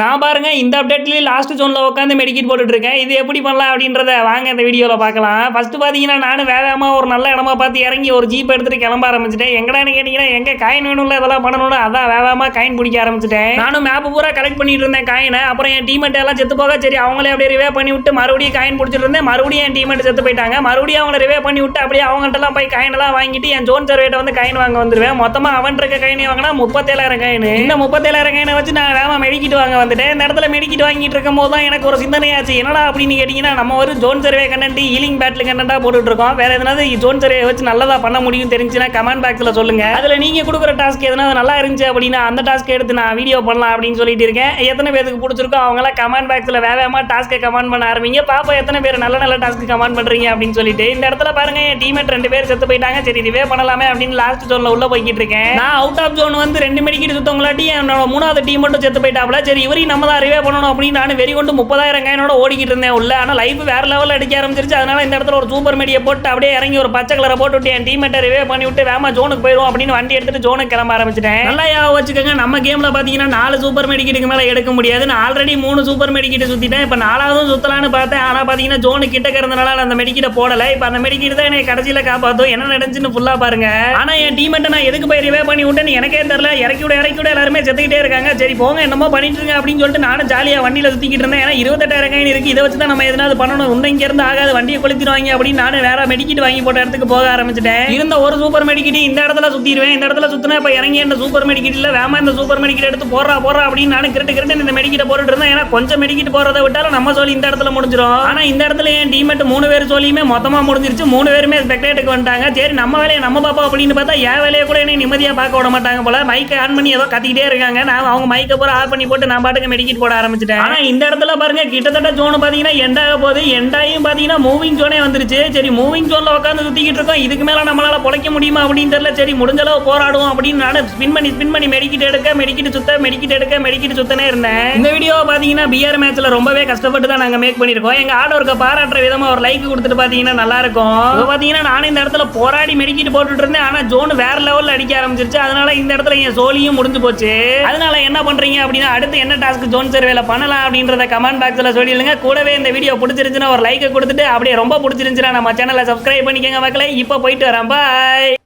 நான் பாருங்க இந்த அப்டேட்லேயே லாஸ்ட் ஜோனில் உட்காந்து மெடிக்கெட் போட்டுட்ருக்கேன். இது எப்படி பண்ணலாம் அப்படின்றத வாங்க இந்த வீடியோவில் பார்க்கலாம் ஃபஸ்ட்டு பார்த்தீங்கன்னா நானும் வேகமாக ஒரு நல்ல இடமா பார்த்து இறங்கி ஒரு ஜீப் எடுத்துகிட்டு கிளம்ப ஆரம்பிச்சிட்டேன். எங்கடான்னு கேட்டிங்கன்னா எங்கே காயின் வேணும்ல இதெல்லாம் பண்ணணும்னு அதான் வேகமாக காயின் பிடிக்க ஆரம்பிச்சிட்டேன். நானும் மேப் பூரா கலெக்ட் பண்ணிட்டு இருந்தேன் காயினை அப்புறம் என் டீமெட் எல்லாம் செத்து போக சரி அவங்களே அப்படியே ரிவே பண்ணி விட்டு மறுபடியும் காயின் பிடிச்சிட்டு இருந்தேன். மறுபடியும் என் டீமெட் செத்து போயிட்டாங்க. மறுபடியும் அவங்கள ரிவே பண்ணி விட்டு அப்படியே அவங்கள்ட்டலாம் போய் காயினெல்லாம் வாங்கிட்டு என் ஜோன் சர்வேட்டை வந்து காயின் வாங்க வந்துருவேன். மொத்தமாக அவன் இருக்க காயினே வாங்கினா முப்பத்தேழாயிரம் காயின் இந்த முப்பத்தேழாயிரம் காயினை வச்சு நான் வேகமாக மெடிக்கிட்டு வாங்க வந்துட்டேன் இந்த இடத்துல மெடிக்கிட்டு வாங்கிட்டு இருக்கும் போது தான் எனக்கு ஒரு சிந்தனையாச்சு. என்னடா அப்படின்னு கேட்டிங்கன்னா நம்ம ஒரு ஜோன் சர்வே கண்டென்ட் ஹீலிங் பேட்டில் கண்டென்ட்டாக போட்டுட்டு இருக்கோம். எதனாவது ஜோன் சர்வே வச்சு நல்லதாக பண்ண முடியும் தெரிஞ்சுன்னா கமெண்ட் பாக்ஸில் சொல்லுங்கள் அதில் நீங்கள் கொடுக்குற டாஸ்க் எதனாவது நல்லா இருந்துச்சு அப்படின்னா அந்த டாஸ்க் எடுத்து நான் வீடியோ பண்ணலாம் அப்படின்னு சொல்லிட்டு இருக்கேன். எத்தனை பேருக்கு பிடிச்சிருக்கோ அவங்களாம் கமெண்ட் பாக்ஸில் வேகமாக டாஸ்க்கை கமெண்ட் பண்ண ஆரம்பிங்க. பாப்பா எத்தனை பேர் நல்ல நல்ல டாஸ்க் கமெண்ட் பண்ணுறீங்க அப்படின்னு சொல்லிட்டு. இந்த இடத்துல பாருங்க என் டீமேட் ரெண்டு பேர் செத்து போயிட்டாங்க. சரி இதுவே பண்ணலாமே அப்படின்னு லாஸ்ட் ஜோனில் உள்ள போய்கிட்டு இருக்கேன். நான் அவுட் ஆஃப் ஜோன் வந்து ரெண்டு மணிக்கு சுத்தவங்களாட்டி என்னோட மூணாவது டீம் மட்டும் செத்து போயிட்டாப்ல சரி மாதிரி நம்ம தான் ரிவே பண்ணணும் அப்படின்னு நான் வெறி கொண்டு முப்பதாயிரம் கையனோட ஓடிக்கிட்டு இருந்தேன் உள்ள. ஆனால் லைஃப் வேற லெவலில் அடிக்க ஆரம்பிச்சிருச்சு. அதனால் இந்த இடத்துல ஒரு சூப்பர் மீடியை போட்டு அப்படியே இறங்கி ஒரு பச்சை கலரை போட்டு விட்டு என் டீமேட்டை ரிவே பண்ணி விட்டு வேமா ஜோனுக்கு போயிடும் அப்படின்னு வண்டி எடுத்துட்டு ஜோனுக்கு கிளம்ப ஆரம்பிச்சிட்டேன். நல்லா ஞாபகம் வச்சுக்கோங்க நம்ம கேமில் பார்த்தீங்கன்னா நாலு சூப்பர் மெடிக்கிட்டுக்கு மேலே எடுக்க முடியாது நான் ஆல்ரெடி மூணு சூப்பர் மெடிக்கிட்டு சுற்றிட்டேன் இப்போ நாலாவதும் சுற்றலான்னு பார்த்தேன். ஆனால் பார்த்தீங்கன்னா ஜோனு கிட்ட இருக்கிறதுனால அந்த மெடிக்கிட்ட போடலை. இப்போ அந்த மெடிக்கிட்டு தான் என்னை கடைசியில் காப்பாற்றும் என்ன நடந்துச்சுன்னு ஃபுல்லாக பாருங்க. ஆனால் என் டீமேட்டை நான் எதுக்கு போய் ரிவே பண்ணி விட்டேன்னு எனக்கே தெரில இறக்கி விட இறக்கி விட எல்லாருமே செத்துக்கிட்டே இருக்காங்க. சரி போங்க என்னமோ பண்ணிட்டு இருங்க அப்படின்னு சொல்லிட்டு நானும் ஜாலியாக வண்டியில் சுற்றிக்கிட்டு இருந்தேன். ஏன்னா இருபத்தெட்டாயிரம் காயின் இருக்குது இதை வச்சு தான் நம்ம எதனாவது பண்ணணும். இன்னும் இங்கேருந்து ஆகாது. வண்டியை கொளுத்திடுவாங்க அப்படின்னு நானும் வேற மெடிக்கிட் வாங்கி போட்ட இடத்துக்கு போக ஆரம்பிச்சிட்டேன். இருந்த ஒரு சூப்பர் மெடிக்கிட் இந்த இடத்துல சுற்றிடுவேன் இந்த இடத்துல சுற்றினா இப்போ இறங்கி இந்த சூப்பர் மெடிக்கிட்டில் வேமா இந்த சூப்பர் மெடிக்கிட் எடுத்து போடுறா போடுறா அப்படின்னு நானும் கிரிட்டு கிரிட்டு இந்த மெடிக்கிட்ட போட்டுட்டு இருந்தேன். ஏன்னா கொஞ்சம் மெடிக்கிட் போறதை விட்டாலும் நம்ம சொல்லி இந்த இடத்துல முடிஞ்சிடும் ஆனால் இந்த இடத்துல என் டீமெட் மூணு பேர் சொல்லியுமே மொத்தமாக முடிஞ்சிருச்சு. மூணு பேருமே ஸ்பெக்டேட்டுக்கு வந்துட்டாங்க. சரி நம்ம வேலையை நம்ம பாப்பா அப்படின்னு பார்த்தா என் வேலையை கூட என்னை நிம்மதியாக பார்க்க விட மாட்டாங்க போல. மைக்கை ஆன் பண்ணி ஏதோ கத்திக்கிட்டே இருக்காங்க. நான் அவங்க மைக்கை பூரா ஆஃப் பண்ணி போட்டு நான் பாட்டுக்கு மெடிக்கிட் போட ஆரம்பிச்சிட்டேன். ஆனா இந்த இடத்துல பாருங்க கிட்டத்தட்ட ஜோன் பாத்தீங்கன்னா எண்டாக போகுது. எண்டாயும் பாத்தீங்கன்னா மூவிங் ஜோனே வந்துருச்சு. சரி மூவிங் ஜோன்ல உட்காந்து சுத்திக்கிட்டு இருக்கோம். இதுக்கு மேல நம்மளால பொழைக்க முடியுமா அப்படின்னு தெரியல. சரி முடிஞ்ச அளவு போராடுவோம் அப்படின்னு நான் ஸ்பின் பண்ணி ஸ்பின் பண்ணி மெடிக்கிட் எடுக்க மெடிக்கிட் சுத்த மெடிக்கிட் எடுக்க மெடிக்கிட் சுத்தனே இருந்தேன். இந்த வீடியோ பாத்தீங்கன்னா பிஆர் மேட்ச்ல ரொம்பவே கஷ்டப்பட்டு தான் நாங்க மேக் பண்ணிருக்கோம் எங்க ஆர்ட் பாராட்டுற விதமா ஒரு லைக் கொடுத்துட்டு பாத்தீங்கன்னா நல்லா இருக்கும். இப்போ பாத்தீங்கன்னா நானும் இந்த இடத்துல போராடி மெடிக்கிட் போட்டுட்டு இருந்தேன். ஆனா ஜோன் வேற லெவல்ல அடிக்க ஆரம்பிச்சிருச்சு. அதனால இந்த இடத்துல என் சோலியும் முடிஞ்சு போச்சு. அதனால என்ன பண்றீங்க அப்படின்னா அடுத்து என்ன என்ன டாஸ்க் ஜோன் சர்வேல பண்ணலாம் அப்படின்றத கமெண்ட் பாக்ஸ்ல சொல்லிடுங்க. கூடவே இந்த வீடியோ பிடிச்சிருந்துச்சுன்னா ஒரு லைக்கை கொடுத்துட்டு அப்படியே ரொம்ப பிடிச்சிருந்துச்சுன்னா நம்ம சேனலை சப்ஸ்கிரைப் பண்ணிக்கங்க மக்களே. இப்போ போயிட்டு வரேன் பாய்